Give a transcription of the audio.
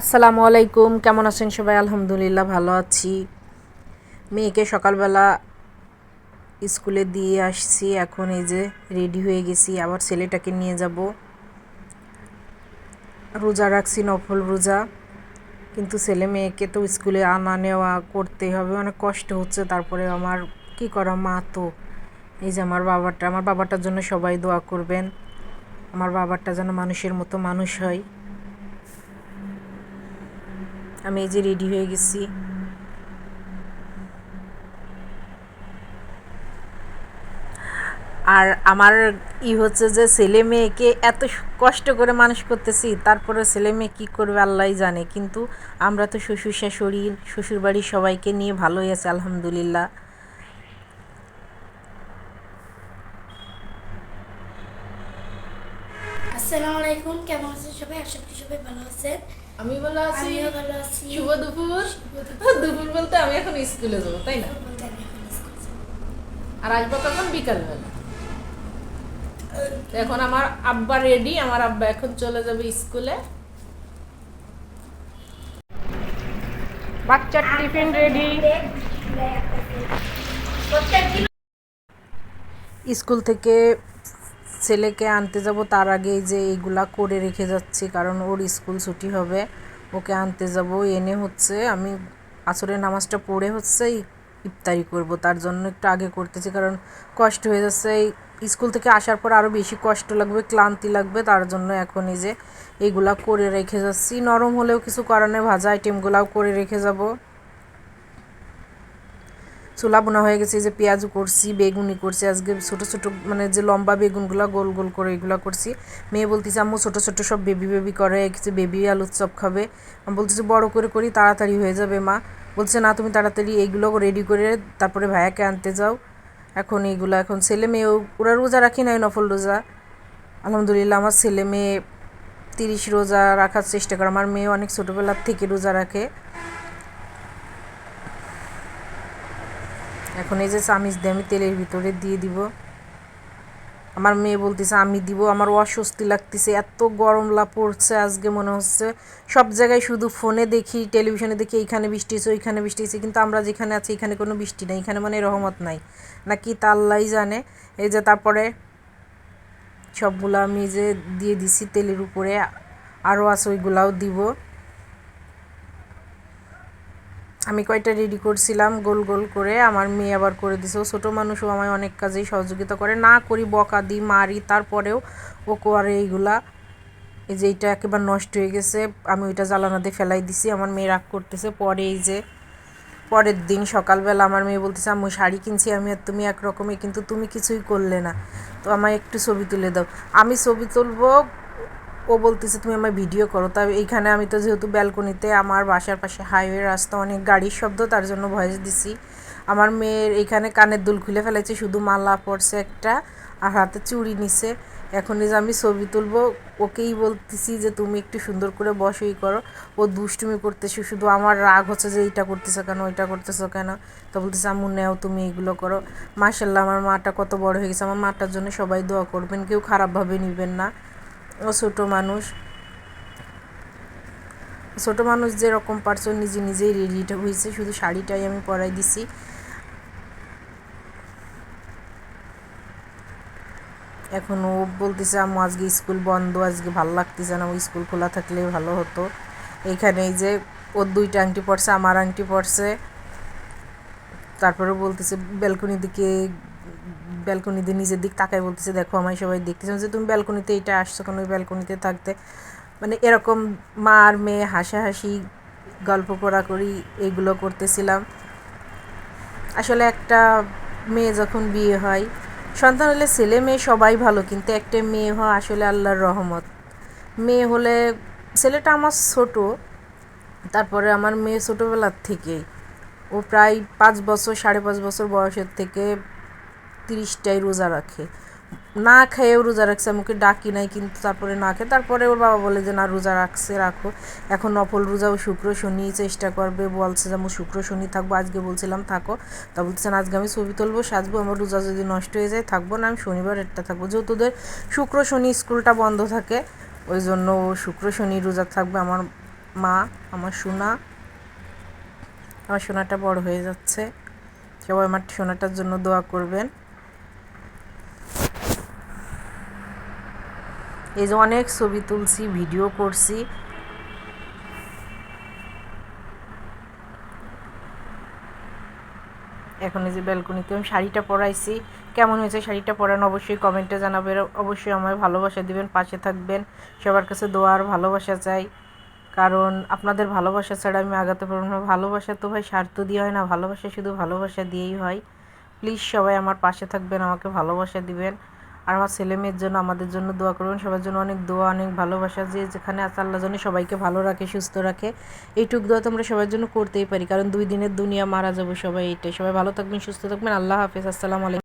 আসসালামু আলাইকুম, কেমন আছেন সবাই? আলহামদুলিল্লাহ ভালো আছি। মেয়েকে সকালবেলা স্কুলে দিয়ে আসছি, এখন এই যে রেডি হয়ে গেছি, আবার ছেলেটাকে নিয়ে যাব। রোজা রাখছি, নফল রোজা। কিন্তু ছেলে মেয়েকে তো স্কুলে আনা নেওয়া করতে হবে, অনেক কষ্ট হচ্ছে। তারপরে আমার কি করা, মা তো, এই যে আমার বাবাটা, আমার বাবাটার জন্য সবাই দোয়া করবেন। আমার বাবাটা যেন মানুষের মতো মানুষ হয়। আমি এই যে রেডি হয়ে গেছি। আর আমার ই হচ্ছে যে ছেলে মেয়েকে এত কষ্ট করে মানুষ করতেছি, তারপরে ছেলে মেয়ে কী করবে আল্লাহ জানে, কিন্তু আমরা তো শ্বশুর শাশুড়ি, শ্বশুরবাড়ির সবাইকে নিয়ে ভালোই আছে, আলহামদুলিল্লাহ। আসসালামু আলাইকুম কেমন আছেন সবাই? আশা করি সবাই ভালো আছেন। আমি ভালো আছি। আমিও ভালো আছি। শুভ দুপুর। দুপুর। বলতে আমি এখন স্কুলে যাব তাই না। আর আসব কখন? বিকালবেলা। এখন আমার আব্বা রেডি আমার আব্বা এখন চলে যাবে স্কুলে। বাচ্চার টিফিন রেডি স্কুল থেকে ছেলেকে আনতে যাব, তার আগেই যে এইগুলা করে রেখে যাচ্ছি, কারণ ওর স্কুল ছুটি হবে। ওকে আনতে যাব। এনে হচ্ছে আমি আসরের নামাজটা পড়ে হচ্ছে ইফতারি করব। তার জন্য একটু আগে করতেছি, কারণ কষ্ট হয়ে যাচ্ছে। এই স্কুল থেকে আসার পর আরও বেশি কষ্ট লাগবে, ক্লান্তি লাগবে। তার জন্য এখন এই যে এইগুলা করে রেখে যাচ্ছি। নরম হলেও কিছু কারণে ভাজা আইটেমগুলাও করে রেখে যাব। ছোলা বোনা হয়ে গেছে যে পেঁয়াজু করছি, বেগুনি করছি, আজকে ছোট ছোট মানে যে লম্বা বেগুনগুলো গোল গোল করে এগুলো করছি। মেয়ে বলতেছে, আম্মু, ছোট ছোট সব বেবি বেবি করে, কিছু বেবি আলুর চপ খাবে। আমি বলতেছি, বড় করে করি, তাড়াতাড়ি হয়ে যাবে, মা। বলছে, না, তুমি তাড়াতাড়ি এইগুলো রেডি করে তারপরে ভাইয়াকে আনতে যাও। এখন এইগুলো এখন ছেলে মেয়ে, ওরা রোজা রাখি নাই নফল রোজা। আলহামদুলিল্লাহ, আমার ছেলে মেয়ে তিরিশ রোজা রাখার চেষ্টা করে। আমার মেয়ে অনেক ছোটোবেলার থেকে রোজা রাখে। এখন এই যে চামিচ দিয়ে আমি তেলের ভিতরে দিয়ে দিব। আমার মেয়ে বলতেছে, আমি দিব, আমার অস্বস্তি লাগতেছে, এত গরম লা পড়ছে আজকে মনে হচ্ছে। সব জায়গায় শুধু ফোনে দেখি, টেলিভিশনে দেখি, এইখানে বৃষ্টি হয়েছে, ওইখানে বৃষ্টি হয়েছে, কিন্তু আমরা যেখানে আছি, এখানে কোনো বৃষ্টি নেই, এখানে মানে রহমত নাই। নাকি তা আল্লাহই জানে। এই যে তারপরে সবগুলো আমি যে দিয়ে দিছি তেলের উপরে আরও আছে ওইগুলাও দিব। আমি কয়টা রেডি করছিলাম, গোল গোল করে আমার মেয়ে আবার করে দিছে। ও ছোটো মানুষও আমায় অনেক কাজেই সহযোগিতা করে। না করি বকা দিই মারি, তারপরেও ও করে এইগুলা। এই যে এইটা একেবারে নষ্ট হয়ে গেছে, আমি ওইটা জ্বালানাতে ফেলাই দিছি। আমার মেয়ে রাগ করতেছে। পরে এই যে পরের দিন সকালবেলা আমার মেয়ে বলতেছে আমি শাড়ি কিনছি আমি আর তুমি একরকমই, কিন্তু তুমি কিছুই করলে না। তো আমায় একটু ছবি তুলে দাও। আমি ছবি তুলবো ও বলতেছে, তুমি আমার ভিডিও করো। তা এইখানে আমি তো যেহেতু ব্যালকনিতে, আমার বাসার পাশে হাইওয়ে রাস্তা, অনেক গাড়ির শব্দ, তার জন্য ভয়েস দিছি। আমার মেয়ের এইখানে কানের দুল খুলে ফেলেছে, শুধু মালা পড়ছে একটা আর হাতে চুড়ি নিছে। এখন যে আমি ছবি তুলবো, ওকেই বলতেছি যে, তুমি একটু সুন্দর করে বসই করো। ও দুষ্টুমি করতেছে, শুধু আমার রাগ হচ্ছে যে, এইটা করতেছো কেন, ওইটা করতেছো কেন? তো বলতেছে, আম্মু, নেও তুমি এইগুলো করো। মার্শাল্লাহ আমার মাটা কত বড় হয়ে গেছে। আমার মাটার জন্য সবাই দোয়া করবেন, কেউ খারাপভাবে নেবেন না। ও ছোটো মানুষ। ছোটো মানুষ যেরকম পারছ নিজে নিজেই রেডিটা হয়েছে। শুধু শাড়িটাই আমি পরাই দিছি। এখন ও বলতেছে, আম্মু, আজকে স্কুল বন্ধ, আজকে ভালো লাগতেছে না। ও স্কুল খোলা থাকলে ভালো হতো। এইখানে এই যে, ওর দুইটা আংটি পড়ছে আমার আংটি পড়ছে তারপরে বলতেছে ব্যালকনির দিকে ব্যালকনিতে নিজের দিক তাকায় বলতেছে, দেখো, আমায় সবাই দেখতেছে। যে, তুমি ব্যালকনিতে এইটা আসছো কেন? ওই ব্যালকনিতে থাকতে। মানে এরকম মা আর মেয়ে হাসাহাসি, গল্প করা করি এইগুলো করতেছিলাম। আসলে একটা মেয়ে যখন বিয়ে হয়, সন্তান হলে ছেলে মেয়ে সবাই ভালো, কিন্তু একটা মেয়ে হওয়া আসলে আল্লাহর রহমত। মেয়ে হলে ছেলেটা আমার ছোট, তারপরে আমার মেয়ে ছোটোবেলার থেকেই। ও প্রায় পাঁচ বছর, সাড়ে পাঁচ বছর বয়সের থেকে তিরিশটাই রোজা রাখে। না খেয়েও রোজা রাখছে, আমাকে ডাকি নাই কিন্তু তারপরে না খেয়ে, তারপরে ওর বাবা বলে যে, না, রোজা রাখছে, রাখো। এখন নফল রোজাও শুক্র শনি চেষ্টা করবে। বলছে যে, আমি শুক্র শনি থাকব, আজকে বলছিলাম থাকো। তা বলতেছেন আজকে আমি ছবি তুলবো, সাজবো, আমার রোজা যদি নষ্ট হয়ে যায়, থাকব না, আমি শনিবার একটা থাকব। যেহেতু ওদের শুক্র শনি স্কুলটা বন্ধ থাকে, ওই জন্য ও শুক্র শনি রোজা থাকবে। আমার মা, আমার সোনা, আমার সোনাটা বড় হয়ে যাচ্ছে। সবাই আমার সোনাটার জন্য দোয়া করবেন। এই যে অনেক ছবি তুলছি, ভিডিও করছি। এখন এই যে ব্যালকনিতে আমি শাড়িটা পরাইছি। কেমন হয়েছে শাড়িটা পরানো অবশ্যই কমেন্টে জানাবেন। অবশ্যই আমায় ভালোবাসা দিবেন, পাশে থাকবেন। সবার কাছে দোয়ার ভালোবাসা চাই। কারণ আপনাদের ভালোবাসা ছাড়া আমি আগাতে পারব না। ভালোবাসা তো ভাই স্বার্থ দিয়ে হয় না। ভালোবাসা শুধু ভালোবাসা দিয়েই হয়। প্লিজ সবাই আমার পাশে থাকবেন, আমাকে ভালোবাসা দিবেন। আর আমার ছেলে মেয়ের জন্য, আমাদের জন্য দোয়া করবেন। সবার জন্য অনেক দোয়া, অনেক ভালোবাসা যে যেখানে আছে, আল্লাহ জন্য সবাইকে ভালো রাখে, সুস্থ রাখে। এইটুক দোয়া তো আমরা সবার জন্য করতেই পারি, কারণ দুই দিনের দুনিয়া, মারা যাব সবাই এটাই। সবাই ভালো থাকবেন, সুস্থ থাকবেন। আল্লাহ হাফিজ, আসসালামু আলাইকুম।